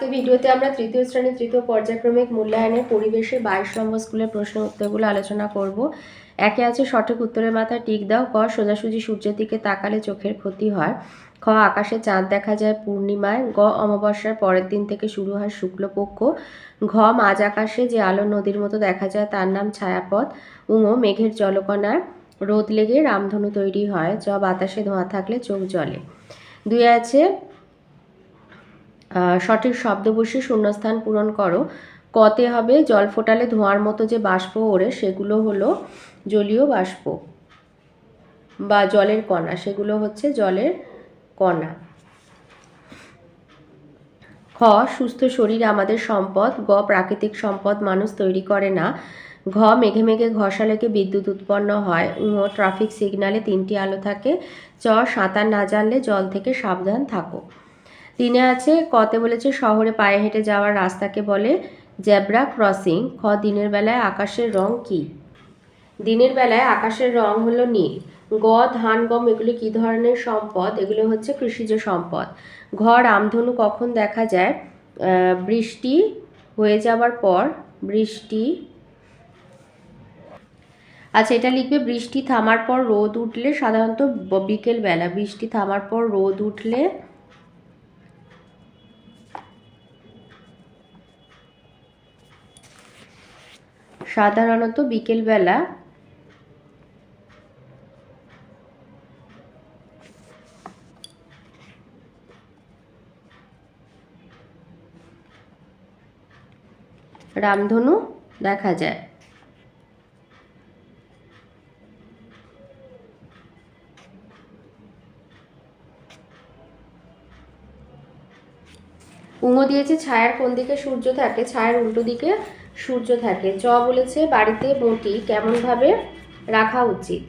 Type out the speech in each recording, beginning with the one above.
আজকে ভিডিওতে আমরা তৃতীয় শ্রেণির তৃতীয় পর্যায়ক্রমিক মূল্যায়নের পরিবেশে বাইশ নম্বর স্কুলের প্রশ্ন উত্তরগুলো আলোচনা করব। একে আছে সঠিক উত্তরের মাথায় টিক দাও, ক সোজাসুজি সূর্যের দিকে তাকালে চোখের ক্ষতি হয়, খ আকাশে চাঁদ দেখা যায় পূর্ণিমায়, গ অমাবস্যার পরের দিন থেকে শুরু হয় শুক্লপক্ষ, ঘ মাঝ আকাশে যে আলো নদীর মতো দেখা যায় তার নাম ছায়াপথ উঙ মেঘের জলকণায় রোদ লেগে রামধনু তৈরি হয়, জ বাতাসে ধোঁয়া থাকলে চোখ জলে দুই আছে সঠিক শব্দ বসে শূন্যস্থান পূরণ করো। কতে হবে, জল ফোটালে ধোঁয়ার মতো যে বাষ্প ওড়ে, সেগুলো হলো জলীয় বাষ্প বা জলের কণা। সেগুলো হচ্ছে জলের কণা। খ, সুস্থ শরীর আমাদের সম্পদ। গ, প্রাকৃতিক সম্পদ মানুষ তৈরি করে না। ঘ, মেঘে মেঘে ঘষা লেগে বিদ্যুৎ উৎপন্ন হয়। ঙ ট্রাফিক সিগন্যালে তিনটি আলো থাকে। চ, সাঁতার না জানলে জল থেকে সাবধান থাকো। তিনে আছে, কতে বলেছে শহরে পায়ে হেঁটে যাওয়ার রাস্তাকে বলে জেব্রা ক্রসিং। খ, দিনের বেলায় আকাশের রং কি? দিনের বেলায় আকাশের রং হলো নীল। গ, ধান, গম, এগুলো কী ধরনের সম্পদ? এগুলো হচ্ছে কৃষিজ সম্পদ। ঘ, রামধনু কখন দেখা যায়? বৃষ্টি হয়ে যাওয়ার পর, বৃষ্টি। আচ্ছা এটা লিখবে, বৃষ্টি থামার পর রোদ উঠলে সাধারণত ব- বিকেল বেলা বৃষ্টি থামার পর রোদ উঠলে সাধারণত বিকেলবেলা রামধনু দেখা যায়। উঙো দিয়েছে, ছায়ার কোন দিকে সূর্য থাকে, ছায়ার উল্টো দিকে সূর্য থাকে। চ বলেছে, বাড়িতে বটি কেমনভাবে রাখা উচিত?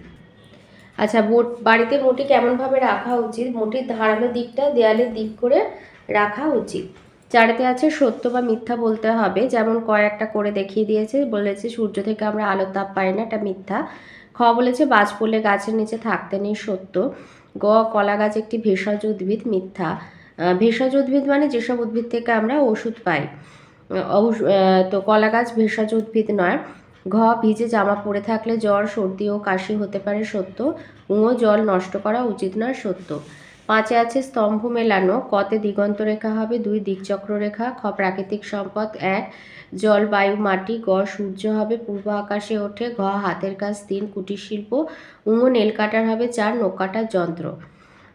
আচ্ছা বাড়িতে বটি কেমনভাবে রাখা উচিত? বটির ধারালো দিকটা দেয়ালের দিক করে রাখা উচিত। চারেতে আছে, সত্য বা মিথ্যা বলতে হবে। যেমন কয়েকটা করে দেখিয়ে দিয়েছে, বলেছে, সূর্য থেকে আমরা আলোর তাপ পাই না, এটা মিথ্যা। খ বলেছে, বাজ পড়লে গাছের নিচে থাকতে নেই সত্য। গ, কলা গাছ একটি ভেষজ উদ্ভিদ, মিথ্যা। ভেষজ উদ্ভিদ মানে যেসব উদ্ভিদ থেকে আমরা ওষুধ পাই। আহ, তো কলা গাছ ভেষজ উদ্ভিদ নয়। ঘ ভিজে জামা পরে থাকলে জ্বর সর্দি ও কাশি হতে পারে সত্য। উঙো জল নষ্ট করা উচিত নয় সত্য। পাঁচে আছে স্তম্ভ মেলানো। কতে দিগন্ত রেখা হবে দুই দিকচক্র রেখা খ প্রাকৃতিক সম্পদ এক জল বায়ু মাটি গ সূর্য হবে পূর্ব আকাশে ওঠে ঘ হাতের কাজ তিন কুটির শিল্প উঙো নেল কাটার হবে চার নৌকাটার যন্ত্র।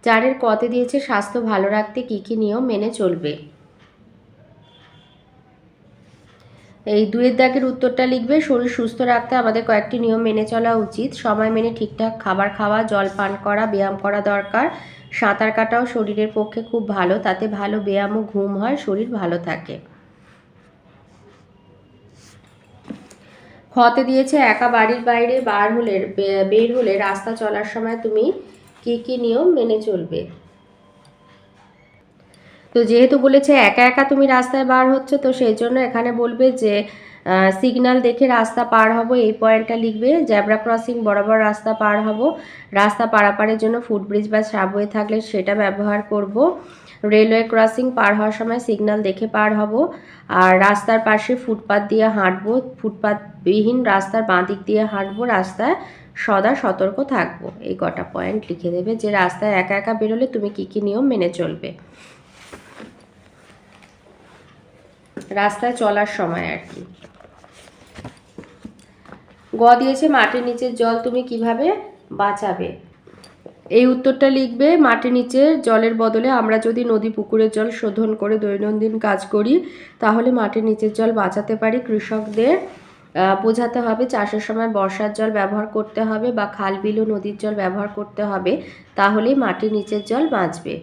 চারের কতে দিয়েছে স্বাস্থ্য ভালো রাখতে কী কী নিয়ম মেনে চলবে? এই দুয়ের দাগের উত্তরটা লিখবে, শরীর সুস্থ রাখতে আমাদের কয়েকটি নিয়ম মেনে চলা উচিত। সময় মেনে ঠিকঠাক খাবার খাওয়া, জল পান করা, ব্যায়াম করা দরকার। সাঁতার কাটাও শরীরের পক্ষে খুব ভালো, তাতে ভালো ব্যায়াম ও ঘুম হয়, শরীর ভালো থাকে। খতে দিয়েছে, একা বাড়ির বাইরে বার হলে বের হলে রাস্তা চলার সময় তুমি কি কি নিয়ম মেনে চলবে? তো যেহেতু বলেছে একা একা তুমি রাস্তায় বার হচ্ছে, তো সেই জন্য এখানে বলবে যে সিগনাল দেখে রাস্তা পার হব, এই পয়েন্টটা লিখবে জ্যাব্রা ক্রসিং বরাবর রাস্তা পার হব। রাস্তা পারাপারের জন্য ফুটব্রিজ বা সাবওয়ে থাকলে সেটা ব্যবহার করব। রেলওয়ে ক্রসিং পার হওয়ার সময় সিগনাল দেখে পার হব। আর রাস্তার পাশে ফুটপাত দিয়ে হাঁটবো, ফুটপাতবিহীন রাস্তার বাঁ দিক দিয়ে হাঁটবো, রাস্তায় সদা সতর্ক থাকব। এই কটা পয়েন্ট লিখে দেবে যে, রাস্তায় একা একা বেরোলে তুমি কি কি নিয়ম মেনে চলবে। রাস্তায় চলার সময় আর কি। গ দিয়েছে, মাটির নিচের জল তুমি কীভাবে বাঁচাবে? এই উত্তরটা লিখবে, মাটির নিচের জলের বদলে আমরা যদি নদী পুকুরের জল শোধন করে দৈনন্দিন কাজ করি, তাহলে মাটির নিচের জল বাঁচাতে পারি। কৃষকদের বোঝাতে হবে চাষের সময় বর্ষার জল ব্যবহার করতে হবে বা খাল, বিল নদীর জল ব্যবহার করতে হবে, তাহলে মাটির নিচের জল বাঁচবে।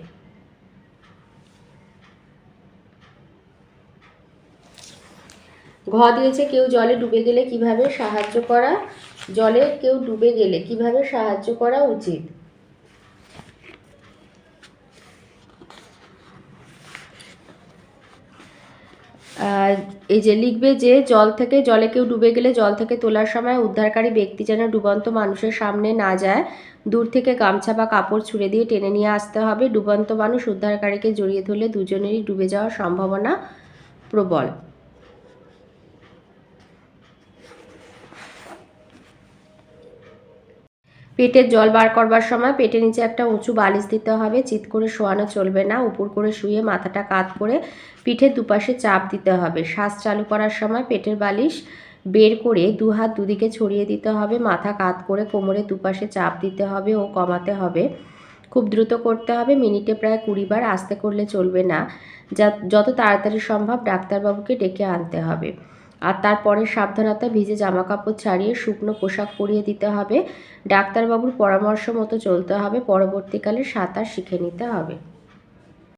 ঘ দিয়েছে কেউ জলে ডুবে গেলে কীভাবে সাহায্য করা? জলে কেউ ডুবে গেলে কীভাবে সাহায্য করা উচিত? এই যে লিখবে যে, জল থেকে, জলে কেউ ডুবে গেলে জল থেকে তোলার সময় উদ্ধারকারী ব্যক্তি যেন ডুবন্ত মানুষের সামনে না যায়। দূর থেকে গামছা বা কাপড় ছুঁড়ে দিয়ে টেনে নিয়ে আসতে হবে। ডুবন্ত মানুষ উদ্ধারকারীকে জড়িয়ে ধরলে দুজনেরই ডুবে যাওয়ার সম্ভাবনা প্রবল। পেটের জল বার করবার সময় পেটের নিচে একটা উঁচু বালিশ দিতে হবে। চিৎ করে শোয়ানো চলবে না। উপর করে শুয়ে মাথাটা কাত করে পিঠে দুপাশে চাপ দিতে হবে। শ্বাস চালু করার সময় পেটের বালিশ বের করে দু হাত দুদিকে ছড়িয়ে দিতে হবে। মাথা কাত করে কোমরে দুপাশে চাপ দিতে হবে ও কমাতে হবে। খুব দ্রুত করতে হবে। মিনিটে প্রায় কুড়ি বার আস্তে করলে চলবে না। যত তাড়াতাড়ি সম্ভব ডাক্তারবাবুকে ডেকে আনতে হবে। আর তারপরে সাবধানতা ভিজে জামা কাপড় ছাড়িয়ে শুকনো পোশাক পরিয়ে দিতে হবে। ডাক্তারবাবুর পরামর্শ মতো চলতে হবে। পরবর্তীকালে সাঁতার শিখে নিতে হবে।